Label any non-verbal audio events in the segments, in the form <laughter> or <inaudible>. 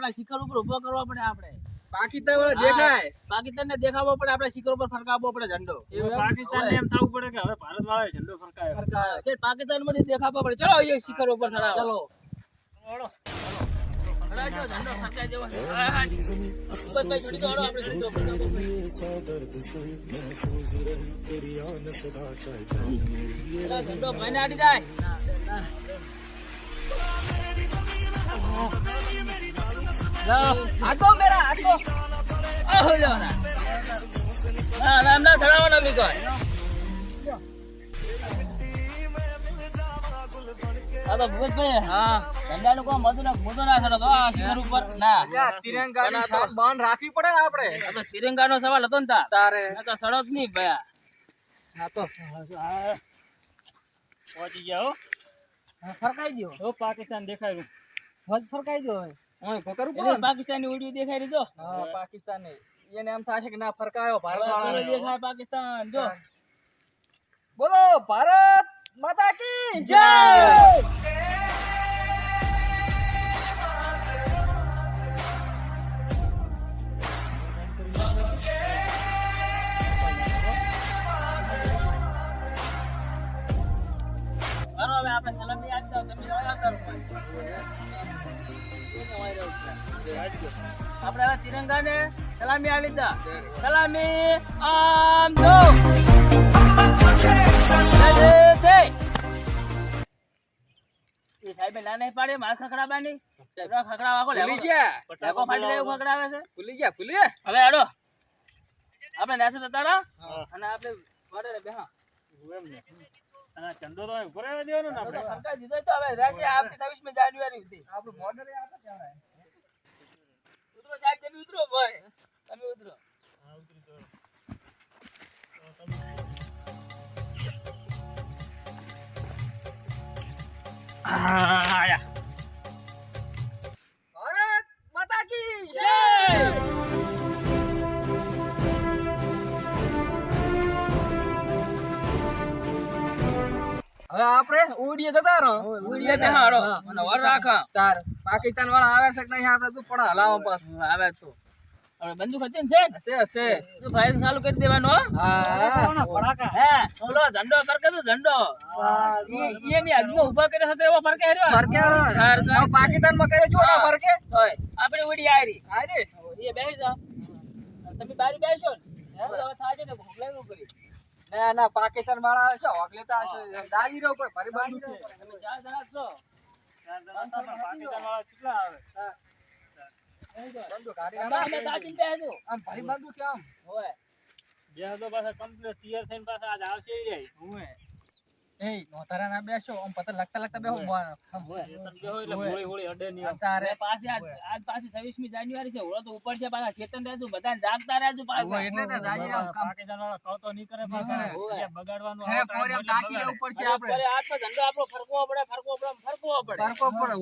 આપણા શિખર ઉપર ઊભો કરવો પડે આપણે. પાકિસ્તાન વાળા દેખાય. પાકિસ્તાન ને દેખાવો પડે આપણે શિખર ઉપર ફરકાવવો પડે ઝંડો. પાકિસ્તાન ને એમ થવું પડે કે હવે ભારત વાળો ઝંડો ફરકાયો છે પાકિસ્તાનમાંથી દેખાવો પડે. ચલો એક શિખર ઉપર ચડાવો. ચલો. ઝંડો જાઓ. મેરા આટો આહો જાઓ ના. ના, ના, ના ચડાવવાનો કોઈ. આ તો ભૂપતભાઈ, હા. ધંધાનું કોઈ મધુ ના મોઢું ના ચડાવતો, આ શિખર ઉપર. ના. અલ્યા, તિરંગાની શાન બાન રાખવી પડે ને આપણે. આ તો સવાલ હતો ને તાર. તારે. આ તો સડત નહીં ભયા હા તો. પહોંચી ગયા હો. ફરકાઈ દો હો પાકિસ્તાન દેખાયું ફરકાઈ દો હવે. ઓય ફકરું પાકિસ્તાની ઓડિયો દેખાઈ રહ્યો હા પાકિસ્તાની. એને એમ થાશે કે ના ફરકાયો ભારત દેખાય પાકિસ્તાન જો. બોલો ભારત માતા કી જય! કવિતા સલામી આમ આપણે નાસે તારા અને આપણે વાડે રે જાન્યુઆરી સાહેબ તમે ઉતરો ભાઈ. તમે ઉતરો ભારત માતા કી જય હવે આપણે ઉડીએ જતા રહો ઉડીએ બેહાડો અને વર રાખા તાર પાકિસ્તાન વાળા આવે છે કે નહીં આવતા તું પણ હલાવો પાસ આવે તો હવે બંદૂક હતી ને છે હશે હશે. તું ફાયર ચાલુ કરી દેવાનો હા? ફડાકા હે ઓલો ઝંડો ફરકે તો ઝંડો. ઈ- એની હદમાં ઊભા કરે છે એવો ફરકે હર્યો ફરકે પાકિસ્તાનમાં કરે જો ના ફરકે. હોય આપણે ઉડી આયરી. આરી એ બેસી જાવ તમે બારી બેસો ને? હવે થાજે ને ભોગલાવું કરી ના ના પાકિસ્તાન વાળા આવે છે હોક તો હશે દાદી રહ્યો પણ ફરી બંધ તમે ચાર જણા છો. ચાર જણા પાકિસ્તાન વાળા કેટલા આવે? જાન્યુઆરી છે ઓળો તો ઉપર છે પાછા ચેતન રહેજો બધા જાગતા રહેજો પાછા. બગાડવાનું ઉપર છે આપણે. આ તો ધંધો આપણો ફરકવો પડે ફરકવો પડે પડે. ફરકવો પડે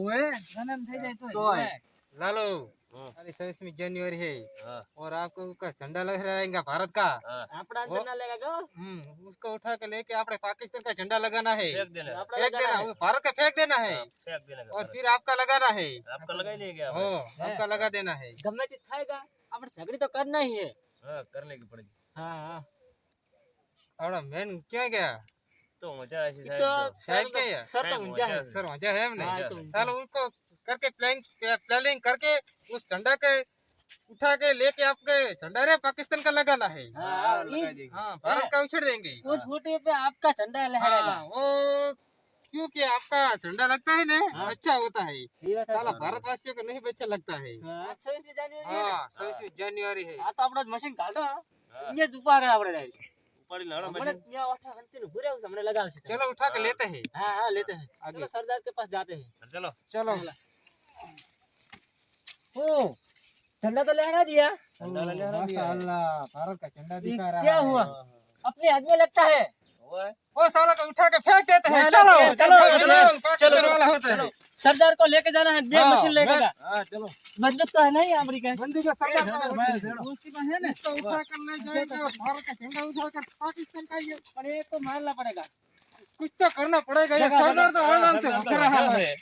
લાલો. अरे सर इसमें जनवरी है। हाँ। और आपको झंडा लग रहा है भारत का? हाँ। हम्म, उसको उठा के लेके आपने पाकिस्तान का झंडा लगाना है। फेंक देना। फेंक भारत का फेंक देना है। हाँ, और फिर आपका लगाना है। आपका लगा ही गया आपका लगा देना है। अपने झगड़ी तो करना ही है। करने की पड़ेगी। हाँ। हाँ मेन क्या गया? तो मज़ा ऐसी तो सर तो मज़ा है। सर तो मज़ा है हमने। साल उनको करके प्लानिंग प्लानिंग करके उस झंडा के उठा के लेके आपके झंडा रे पाकिस्तान का लगाना है। हाँ, हाँ, भारत का उछड़ देंगे। वो हाँ। झूठे पे आपका झंडा लहराएगा वो क्योंकि आपका झंडा लगता है ना हाँ। अच्छा होता है। साला भारतवासियों को नहीं अच्छा लगता है। छब्बीस जनवरी है। तो अपना मशीन काटो ये दोपहर है अपने चलो उठा के लेते हैं। हाँ हाँ लेते हैं। सरदार के पास जाते हैं। चलो। चलो। ओ झंडा तो लहरा दिया। माशाअल्लाह भारत का झंडा दिखा रहा क्या हुआ? अपने हाथ में लगता है। वो साला को उठा के फेंक देते हैं। चलो, चलो चलो, वाला होता है। सरदार को लेके जाना है बे हाँ, मशीन लेके जा। हाँ चलो। बंदूक तो है नहीं अमेरिका बंदी का? सरदार है उसके पास है ना। उठा कर ले जाएगा भारत का झंडा उठा कर पाकिस्तान का ये पर ये तो मारना पड़ेगा। कुछ तो करना पड़ेगा ये सरदार तो आराम से भुख रहा है।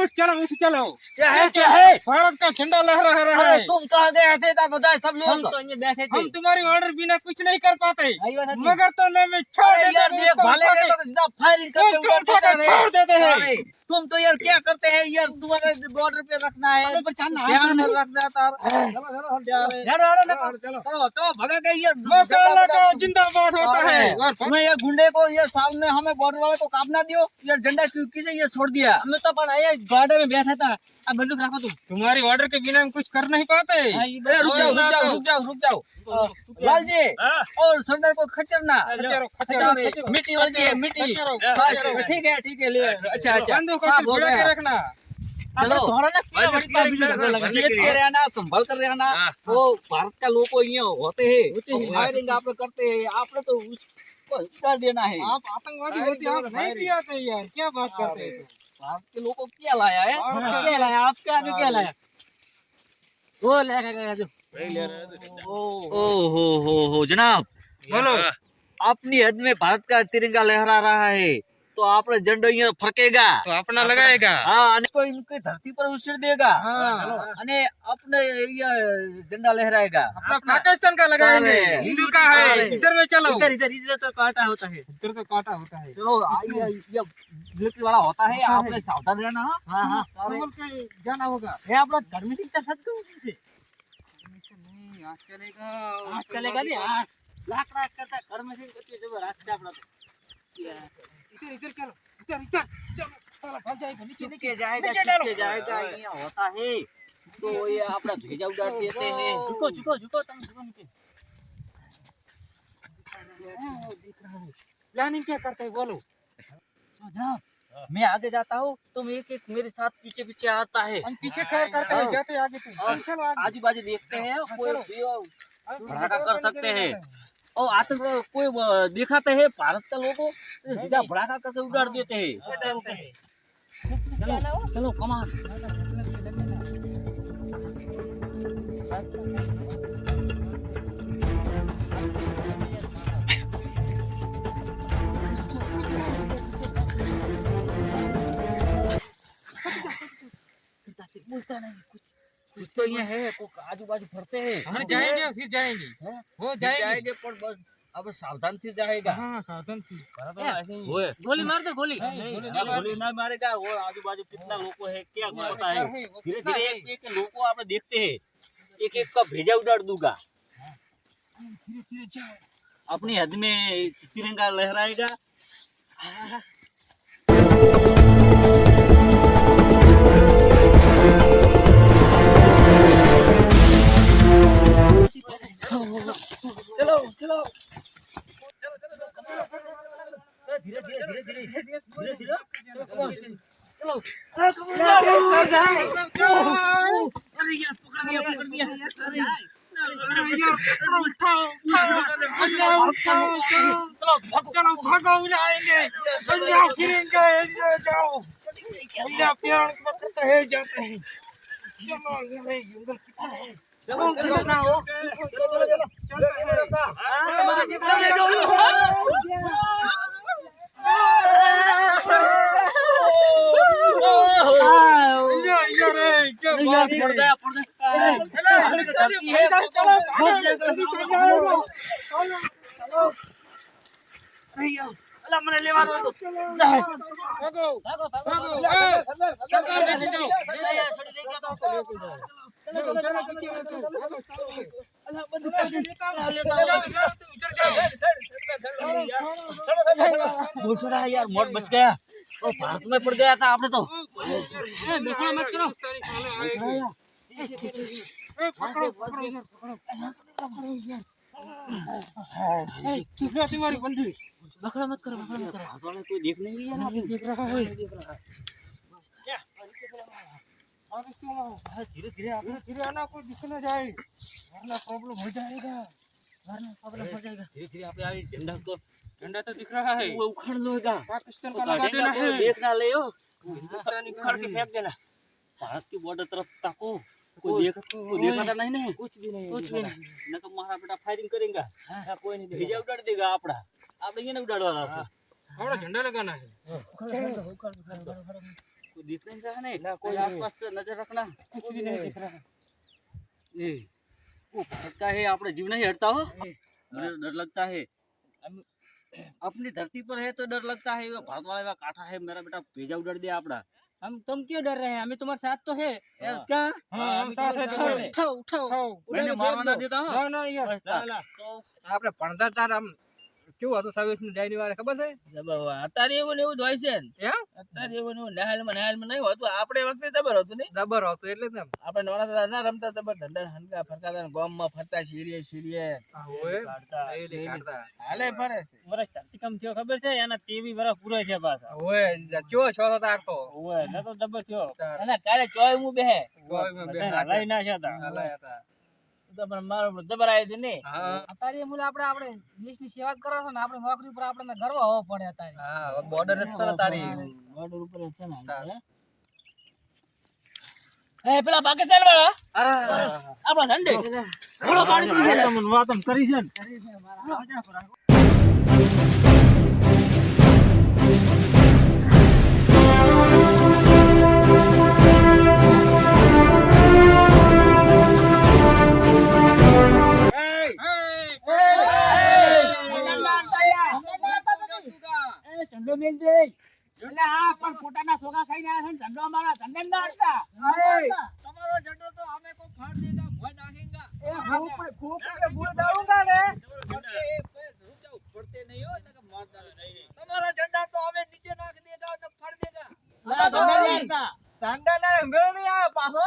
उठ चलो उठ चलो। क्या है क्या है? भारत का झंडा लहरा रहा है। तुम कहाँ गए थे? तो बताए सब लोग। तो बैठे थे। हम तुम्हारी ऑर्डर बिना कुछ नहीं कर पाते। है। मगर तो मैं छोड़ देते हैं, तो हैं। हैं तुम तो यार क्या करते हैं यार? तुम्हारे बॉर्डर पे रखना है। ध्यान में रखना तार <laughs> चलो तो भगा गए ये मसाला का जिंदाबाद होता है। तुम्हें ये गुंडे को ये सामने हमें बॉर्डर वाले को काटना दियो। ये झंडा किसे ये छोड़ दिया? हमने तो पर आया गार्डन में बैठा था। अब बंदूक रखो तुम। तुम्हारी ऑर्डर के बिना हम कुछ कर नहीं पाते। ए, रुक जाओ रुक जाओ रुक जाओ रुक जाओ। लाल जी और सरदार को खचरना खचरो मिट्टी मिट्टी। ठीक है ठीक है ले। अच्छा अच्छा। साफ़ हो। गया रखना। चलो चेत के रहना संभल कर रहना। वो भारत का लोग होते हैं फायरिंग आप करते हैं। आपने तो उसको कर देना है। आप आतंकवादी होते आप नहीं भी आते यार क्या बात करते हैं? भारत के लोगों को क्या लाया है? हाँ। क्या लाया? आप क्या आगे क्या लाया? वो गया ओ हो हो हो जनाब। बोलो। अपनी हद में भारत का तिरंगा लहरा रहा है। तो आपने झंडो यहाँ फरकेगा। तो अपना लगाएगा। हाँ इसको इनके धरती पर उसे देगा। हाँ। अपने झंडा लहराएगा। अपना पाकिस्तान का लगाएँगे। हिंदू का है इधर में चलो। इधर इधर इधर तो काटा होता है। इधर तो काटा होता है। चलो ये ब्लैक वाला होता अच्छा है। आपने सावधान रहना। हाँ हाँ।, हाँ, हाँ। के जाना होगा। ये अपना धर्म शिक्षा सच आज चलेगा। आज चलेगा नहीं आज। लाख लाख करता घर में करती है। जब रात का अपना तो? इधर इधर चलो इधर इधर। चलो साला भाग जाएगा नीचे नीचे जाएगा नीचे। जाएगा ये होता है। तो ये अपना भेजा उड़ा देते हैं। झुको झुको झुको तुम झुको नीचे। प्लानिंग क्या करते हैं बोलो। तो जनाब मैं आगे जाता हूँ तुम एक एक मेरे साथ पीछे पीछे आता है। हम पीछे खैर करते हैं जाते आगे तुम आजू बाजू देखते हैं कोई वो भड़ाका कर सकते हैं। और आतंक कोई दिखाते हैं भारत का लोगो सीधा भड़ाका करके उड़ा देते हैं चलो चलो कमान बोलता नहीं कुछ तो ये है आजू बाजू फरते हैं। हम जाएँगे फिर जाएँगे। वो जाएँगे। पर बस अब सावधान से जाएगा। हाँ साधन से। है। गोली मार दे गोली। गोली ना मारेगा वो आजू बाजू कितना लोगो है क्या पता है? धीरे धीरे एक एक लोगो आपने देखते हैं एक एक का भेजा उड़ा दूँगा। धीरे धीरे जाओ अपनी हद में तिरंगा लहराएगा। चलो चलो धीरे धीरे धीरे धीरे धीरे धीरे चलो अरे यार पकड़ दिया पकड़ दिया अरे चलो भागो आएँगे फिरेंगे जाओ प्यार पकड़ते हैं जाते हैं है મને લેવાનો હતો ભાગો ભાગો ભાગો સરકાર ને જીતો યાર. મોટ બચ ગયા ઓ ભારતમાં પડ ગયા હતા આપણે તો. એ બેઠા મત કરો. પકડો પકડો યાર. તમારી બંધી. બકરા મત કરો બકરા મત કરો. કોઈ દેખ નહીં રહ્યા દેખ રહા હોય. દેખ રહા आगे क्यों ना धीरे धीरे आगे धीरे आना कोई दिख ना जाए वरना प्रॉब्लम हो जाएगा वरना प्रॉब्लम हो जाएगा धीरे धीरे आप यार झंडा को झंडा तो दिख रहा है वो उखड़ लोगा पाकिस्तान का लगा देना है देखना ले हिंदुस्तानी उखाड़ के फेंक देना भारत की बॉर्डर तरफ ताको कोई देखा कोई देखा नहीं नहीं कुछ भी नहीं कुछ भी नहीं ना तो मारा बेटा फायरिंग करेगा कोई नहीं भेजा उडा देगा आपड़ा आपने ये ना उडा वाला हमारा झंडा लगाना है कोई दिख नहीं रहा नहीं। ना कोई आसपास तो नज़र रखना। कुछ भी नहीं दिख रहा। ए वो का है आपने जीव नहीं हटता हो। मुझे डर लगता है। अपनी धरती पर है तो डर लगता है भारत वाले का काठा है मेरा बेटा भेजा उड़ दिया आपड़ा। हम तुम क्यों डर रहे हैं? हमें तुम्हारे साथ तो है. क्या हाँ हम साथ है। उठाओ उठाओ। मैंने मारवा ना देता हो। ना ना यार बस કેવું હતું સર્વિસનું જાય વારે ખબર છે? અત્યારે એવું ને એવું જ હોય છે અત્યારે એવું ને એવું નહેલમાં નહેલમાં નહીં હોતું. આપણે વખતે દબર હતું ને દબર હતું એટલે જ ને આપણે નાના ના રમતા દબર ધંધા હંકા ફરકાતા ગોમમાં ફરતા શીરીએ શીરીએ. આ હોય? એ કાઢતા. હાલે ફરે છે. વર્ષ ધરતીકંપ થયો ખબર છે? એના તેવી વર્ષ પૂરો છે પાછા. હોય. કયો છો તો તાર તો? ઓય ન તો દબર થયો અને કાલે ચોય હું બેહે. ચોય બે બેહે હલાઈ ના હતા હલાયા હતા. તો પણ મારો જબર હતી ને. અત્યારે મૂળ આપણે આપણે દેશની સેવા કરો છો ને આપણે નોકરી ઉપર આપણને ગર્વ હોવો પડે અત્યારે. હા બોર્ડર જ છે તારી. બોર્ડર ઉપર જ છે ને એ પેલા પાકિસ્તાન વાળા? આપણા ઠંડે. તમને વાત કરી છે ધંધો મેલ દે. એટલે આ પણ પોતાના સોગા ખાઈને આવ્યા છે ધંધો અમારા ધંધે ના હતા તમારો ઝંડો તો અમે કો ફાડ દેગા ભોય નાખેંગા એ ખૂબ પર ખૂબ પર ભૂલ દાઉંગા ને પડતે નહીં હો એટલે કે માર દાડે નહીં તમારા ઝંડા તો અમે નીચે નાખ દેગા ને ફાડ દેગા ધંધા ના ધંધા ના હંગળ નહીં આવે પાછો.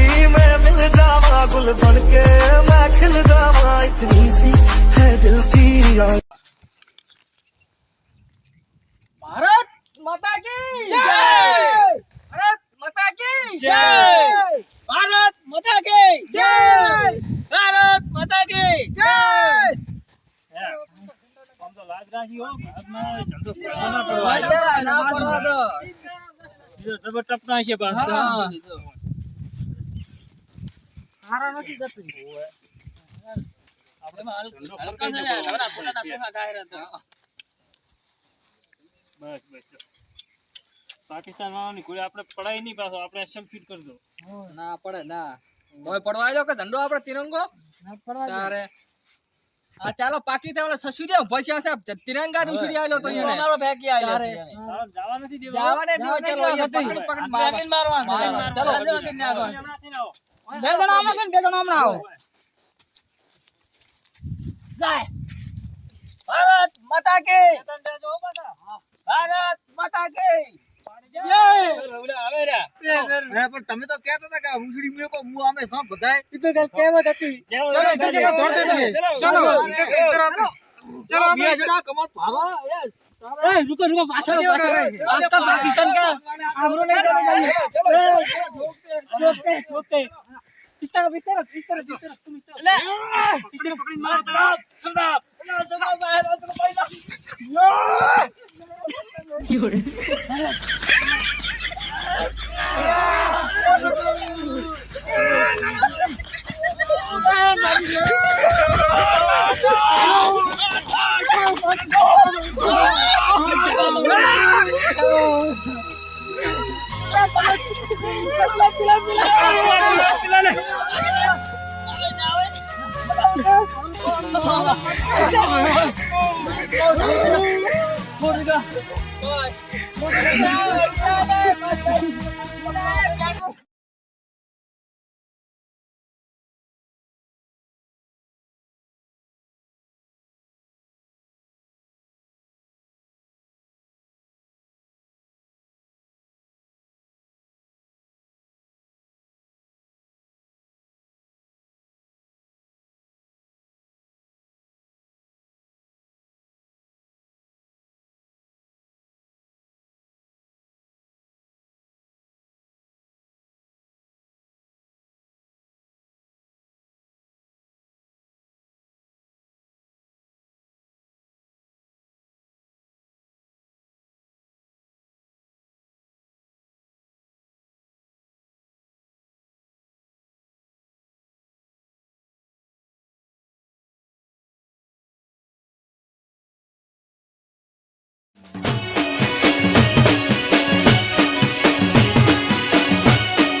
गुल बन के मैं खिल जावा इतनी सी है दिल की आग ભારત માતા કી જય ભારત માતા કી જય ભારત માતા કી જય ભારત માતા કી જય આમ તો હારા નથી થતું. આપણે હલકા છે ને નવરા પોતાના સોહા જાહેર હતા બસ બસ પાકિસ્તાન વાળાની કોઈ આપણે પડાય નહીં પાછો આપણે એસએમ ફીટ કરી દો. ના પડે ના. કોઈ પડવા લો કે ધંડો આપણે તિરંગો? ના પડવા તારે. હા ચાલો પાકી થાય સસુ દે ભસ્યા છે તિરંગા રૂસડી આવેલો તો એને. અમારો ફેંકી આવેલો છે. જવા નથી દેવા. જવાને દેવા ચાલો પકડ પકડ મારવા ચાલો જવા કે ના આવો. બે જણા આમાં છે ને બે જણા હમણાં આવો. જાય. ભારત માતા કે. ભારત માતા કે. પણ તમે તો કેતા હતા કે ઉસડી મેકો હું અમે સૌ બધાય? એ તો ગલ કેવત હતી. ચલો ચલો ચલો ચલો ચલો ચલો ચલો. ચલો ચલો ચલો ચલો ચલો ચલો ચલો ચલો ए रुको रुको भाषा आपका पाकिस्तान का हमरो नहीं रोकते रोकते इस तरफ इस तरफ इस तरफ इस तरफ तुम इस तरफ इस तरफ पकड़ मार सरदार सरदार सरदार जाहिर है तो पैसा योरे ボーが。ボー。